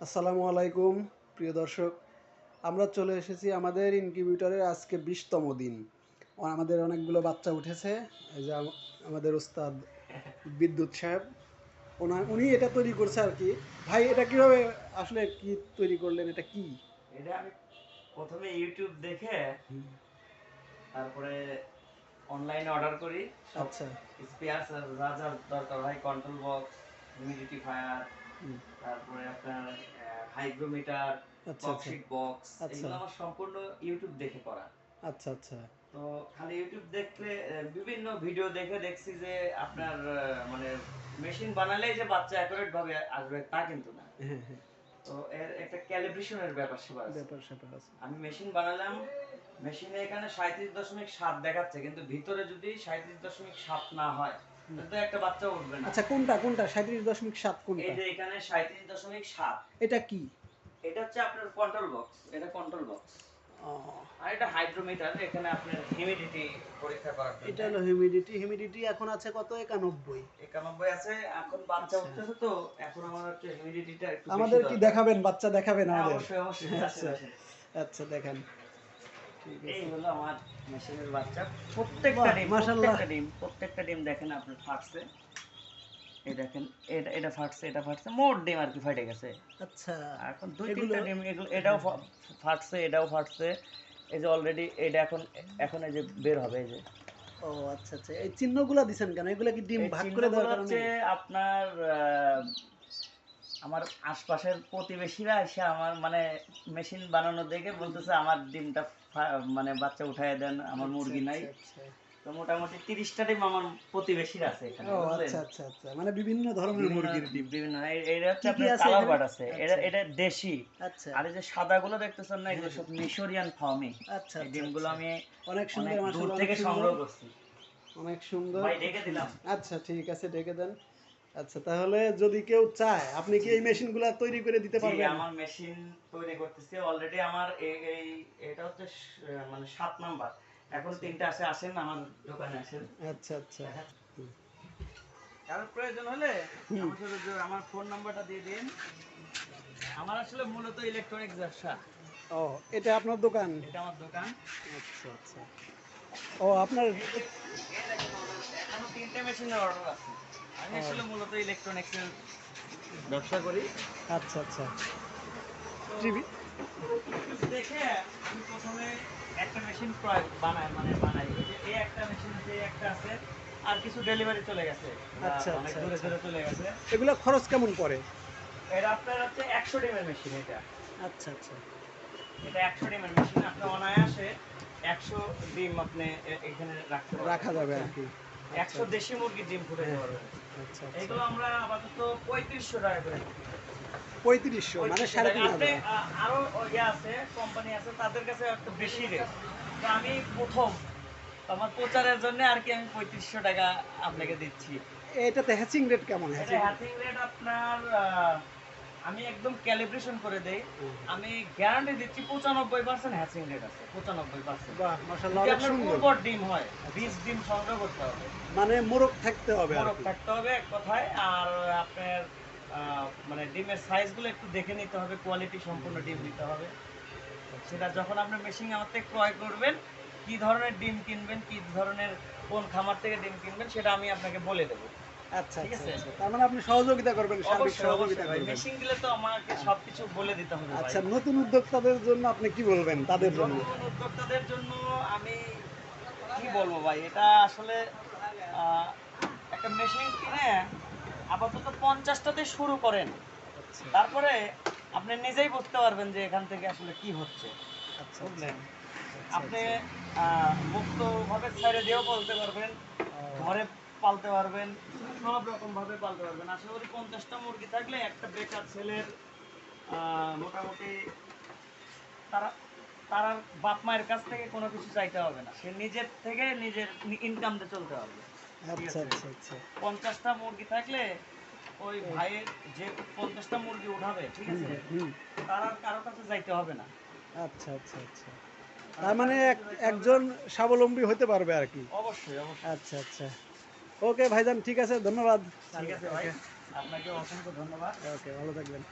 আসসালামু আলাইকুম প্রিয় দর্শক। আমরা চলে এসেছি আমাদের ইনকিউবেটরের আজকে বিশতম দিন। আমাদের অনেকগুলো বাচ্চা উঠেছে। এই যে আমাদের ওস্তাদ বিদ্যুৎ সাহেব ওনার উনি এটা তৈরি করছে আর কি। ভাই এটা কীভাবে আসলে কি তৈরি করলেন? এটা কি? এটা প্রথমে ইউটিউব দেখে তারপরে অনলাইনে অর্ডার করি। আচ্ছা। স্পেয়ার্স যা যা দরকার হয় কন্ট্রোল বক্স হিউমিডিফায়ার হুম, তারপরে আপনার হাইগ্রোমিটার আচ্ছা আচ্ছা। বক্স আচ্ছা। এগুলো আমার সম্পূর্ণ ইউটিউব দেখে করা। আচ্ছা আচ্ছা। তো খালি ইউটিউব দেখলে বিভিন্ন ভিডিও দেখে দেখছি যে আপনার মানে মেশিন বানালেই যে বাচ্চা অ্যাকুরেট ভাবে আসবে তা কিন্তু না। হ্যাঁ হ্যাঁ। তো এর একটা ক্যালিব্রেশনের ব্যাপার আছে। ব্যাপার স্যাপার আছে। আমি মেশিন বানালাম মেশিনে এখানে সাঁত্রিশ দশমিক সাত দেখাচ্ছে কিন্তু ভিতরে যদি সাঁত্রিশ দশমিক সাত না হয় একটা বাচ্চা উঠবে না। আচ্ছা কোনটা কোনটা? সাঁত্রিশ দশমিক সাত কোনটা? এই যে এখানে এটা কি? এটা হচ্ছে আপনার কন্ট্রোল বক্স এটা কন্ট্রোল বক্স আর এটা হাইড্রোমিটার এখানে আপনার হিউমিডিটি পরীক্ষা করার জন্য। এটা হলো হিউমিডিটি হিউমিডিটি এখন আছে কত? একানব্বই। একানব্বই আছে এখন বাচ্চা আচ্ছা। উঠতেছে তো এখন আমার হচ্ছে হিউমিডিটিটা একটু আমাদের কি দেখাবেন? বাচ্চা দেখাবেন হ্যাঁ, আমাদের অবশ্যই অবশ্যই আচ্ছা। আচ্ছা দেখেন। এই হলো আমার মেশিনের বাচ্চা। প্রত্যেকটা ডিম প্রত্যেকটা ডিম প্রত্যেকটা ডিম দেখেন আপনার ফাটছে। এই দেখেন এটা এটা ফাটছে এটা ফাটছে মোট ডিম আর কি ফাটে গেছে। আচ্ছা। এখন দুই তিনটা ডিম এগুলো এটাও ফাটছে এটাও ফাটছে। এই যে অলরেডি এটা এখন এখন এই যে বের হবে এই যে। ও আচ্ছা আচ্ছা। এই চিহ্নগুলো দিছেন কেন? এগুলো কি ডিম ভাগ করে চিহ্নগুলো দেওয়ার কারণে? আপনার আমার আশপাশের প্রতিবেশীরা এসে আমার মানে মেশিন বানানো দেখে বলতেছে আমার ডিমটা মানে বাচ্চা উঠাই দেন আমার মুরগি নাই। আচ্ছা, আচ্ছা। তো মোটামুটি তিরিশটা ডিম আমার প্রতিবেশীর আছে এখানে আচ্ছা আচ্ছা আচ্ছা। মানে বিভিন্ন ধরনের মুরগির ডিম। বিভিন্ন এটা হচ্ছে আপনার আছে এটা আচ্ছা। এটা দেশি। আচ্ছা। আর এই যে সাদাগুলো দেখতেছেন না এগুলো সব মিশরিয়ান ফার্মিং। আচ্ছা এই ডিমগুলো আমি অনেক সুন্দর দূর থেকে সংগ্রহ করছি। অনেক সুন্দর। ভাই ডেকে দিলাম। আচ্ছা ঠিক আছে ডেকে দেন। আচ্ছা তাহলে যদি কেউ চায় আপনি কি এই মেশিনগুলো তৈরি করে দিতে জি, পারবেন? আমার মেশিন তৈরি করতেছি। অলরেডি আমার এই এই এটা হচ্ছে মানে সাত নাম্বার। এখন তিনটা আছে আসেন আমার দোকানে আসেন। আচ্ছা আচ্ছা। কারোর প্রয়োজন হলে আমার আমার ফোন নাম্বারটা দিয়ে দিন। আমার আসলে মূলত ইলেকট্রনিক ব্যবসা। ও এটা আপনার দোকান? এটা আমার দোকান। আচ্ছা আচ্ছা। ও আপনার এখনও তিনটে মেশিনের অর্ডার আছে। আমি। আসলে মূলত ইলেকট্রনিক্সের ব্যবসা করি। আচ্ছা আচ্ছা। টিভি? দেখে আমি প্রথমে একটা মেশিন ক্রয় বানাই মানে বানাই। এই একটা মেশিন যে একটা আছে আর কিছু ডেলিভারি চলে গেছে। আচ্ছা, অনেক আচ্ছা, দূরে আচ্ছা। দূরে চলে গেছে। এগুলো খরচ কেমন পড়ে? এটা আপনার হচ্ছে একশো ডিমের মেশিন এটা। আচ্ছা আচ্ছা। এটা একশো ডিমের মেশিন আপনি অনায়াসে একশো ডিম আপনি এখানে রাখতে রাখা যাবে আর কি। একশো দেশি মুরগির ডিম ফুটে হ্যাঁ। পারবেন আচ্ছা আচ্ছা। এগুলো আমরা আপাতত পঁয়ত্রিশশো টাকা করে পঁয়ত্রিশশো মানে সাড়ে তিন আপনি, হাজার। আ- ইয়ে আছে কোম্পানি আছে তাদের কাছে একটু বেশি রেট তো আমি প্রথম আমার প্রচারের জন্য আর কি আমি পঁয়ত্রিশশো টাকা আপনাকে দিচ্ছি। এটাতে হ্যাচিং রেট কেমন? হ্যাচিং রেট আপনার আমি একদম ক্যালিব্রেশন করে দেই। আমি গ্যারান্টি দিচ্ছি পঁচানব্বই পার্সেন্ট হ্যাচিং রেট আছে। পঁচানব্বই পার্সেন্ট বাহ মাশাআল্লাহ আপনার ডিম হয় বীজ ডিম সংগ্রহ করতে হবে। মানে মোরগ থাকতে হবে আর বরফ থাকতে হবে এক কথায় আর আপনার মানে ডিমের সাইজগুলো একটু দেখে নিতে হবে কোয়ালিটি সম্পূর্ণ ডিম দিতে হবে। সেটা যখন আপনি মেশিন আমার থেকে ক্রয় করবেন কি ধরনের ডিম কিনবেন কি ধরনের কোন খামার থেকে ডিম কিনবেন সেটা আমি আপনাকে বলে দেবো। আচ্ছা ঠিক আচ্ছা আছে। আচ্ছা। তার মানে আপনি সহযোগিতা করবেন সার্বিক সহযোগিতা করবেন। মেশিন তো আমাকে সবকিছু বলে দিতে হবে আচ্ছা নতুন উদ্যোক্তাদের জন্য আপনি কি বলবেন তাদের জন্য? নতুন উদ্যোক্তাদের জন্য আমি কি বলব ভাই এটা আসলে একটা মেশিন কিনে আপাতত পঞ্চাশটাতে শুরু করেন। তারপরে আপনি নিজেই বুঝতে পারবেন যে এখান থেকে আসলে কি হচ্ছে। বুঝলেন? আপনি আহ, মুক্তভাবে ছেড়ে দিয়েও বলতে পারবেন ঘরে পালতে পারবেন সব রকম ভাবে পালতে পারবেন। আশা করি পঞ্চাশটা মুরগি থাকলে একটা বেকার ছেলের মোটামুটি তারা তার বাপ মায়ের কাছ থেকে কোনো কিছু চাইতে হবে না। সে নিজের থেকে নিজের ইনকাম দিয়ে চলতে হবে। আচ্ছা আচ্ছা আচ্ছা। পঞ্চাশটা মুরগি থাকলে ওই ভাইয়ের যে পঞ্চাশটা মুরগি উঠাবে ঠিক আছে? তার আর কারও কাছে যাইতে হবে না। আচ্ছা আচ্ছা আচ্ছা। তার মানে এক- একজন স্বাবলম্বী হতে পারবে আর কি? অবশ্যই অবশ্যই। আচ্ছা আচ্ছা। ওকে ভাইজান ঠিক আছে ধন্যবাদ ঠিক আছে ভাই আপনাকে অসংখ্য ধন্যবাদ ওকে ভালো থাকবেন